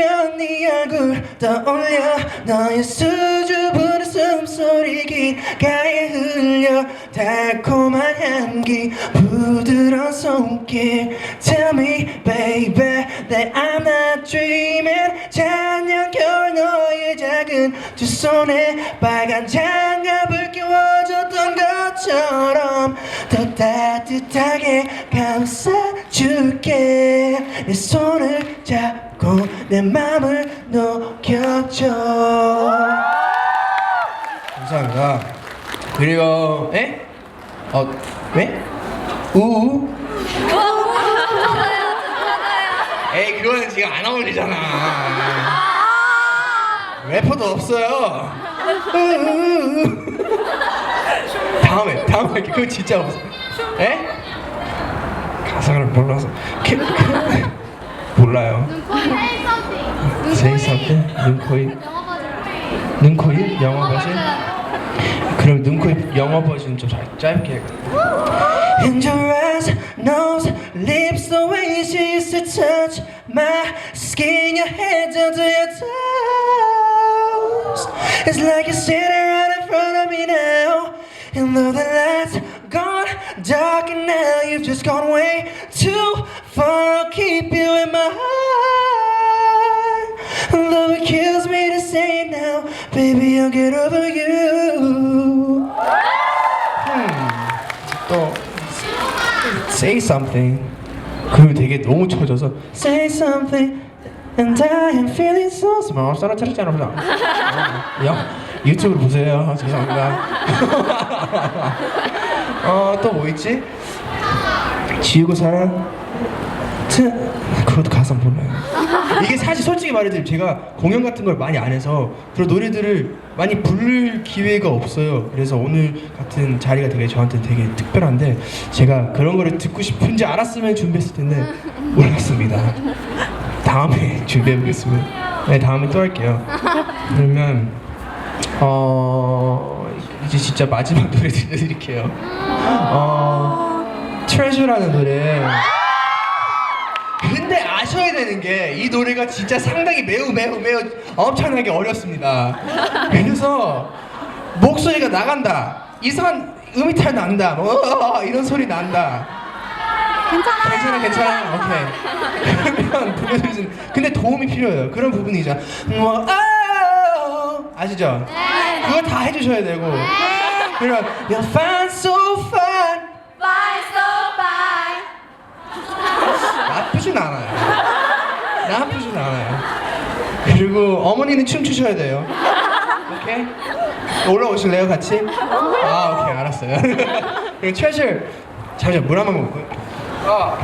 들리면 네 얼굴 떠올려. 너의 수줍은 숨소리 귓가에 흘려. 달콤한 향기 부드러운 손길. Tell me baby that I'm not dreaming. 작년 겨울 너의 작은 두 손에 빨간 장갑을 끼워줬던 것처럼 더 따뜻하게 감싸줄게. 내 손을 잡 고 내 맘을 녹여줘 감사합니다 그리고 에? 어? 왜? 우우? 에이 그거는 지금 안 어울리잖아 래퍼도 없어요. 다음에 다음에 할게 그거 진짜 없어 에? 가사를 몰라서 몰라요 Say something 눈코입 눈코입 영어 버전 그럼 눈코입 영어 버전 좀 잘- 짧게 해 In your eyes, nose, lips, the way she used to touch my skin, your head down to your toes. It's like you're sitting right in front of me now. And though the lights dark and now you've just gone way too far, I'll keep you in my heart. Though it kills me to say it now, baby, I'll get over you. 또 say something 그리고 되게 너무 쳐져서 say something and I am feeling so small 따라 차렸잖아 보자 영 유튜브로 보세요 죄송합니다 어 또 뭐 있지? 지우고 사랑 트. 그것도 가사 몰라요? 이게 사실 솔직히 말해드리면 제가 공연 같은 걸 많이 안 해서 그런 노래들을 많이 부를 기회가 없어요. 그래서 오늘 같은 자리가 되게 저한테 되게 특별한데 제가 그런 거를 듣고 싶은지 알았으면 준비했을 텐데 몰랐습니다. 다음에 준비해 보겠습니다. 네 다음에 또 할게요. 그러면 어 이제 진짜 마지막 노래 들려드릴게요 어 트레저라는 노래 근데 아셔야 되는 게 이 노래가 진짜 상당히 매우 매우 매우 엄청나게 어렵습니다. 그래서 목소리가 나간다. 이상한 음이탈 난다. 뭐 어, 이런 소리 난다. 괜찮아. 괜찮아, 괜찮아. 오케이. 그러면 불러주신. 근데 도움이 필요해요. 그런 부분이죠. 뭐 아, 아시죠? 네. 그거 다 해주셔야 되고. 그러면 You're fine, so fine. Bye, so bye. 나쁘진 않아요. 나쁘진 않아요. 그리고 어머니는 춤추셔야 돼요. 오케이? 올라오실래요, 같이? 아, 오케이, 알았어요. 그리고 최실 잠시만 물 한 번 먹고요. 아,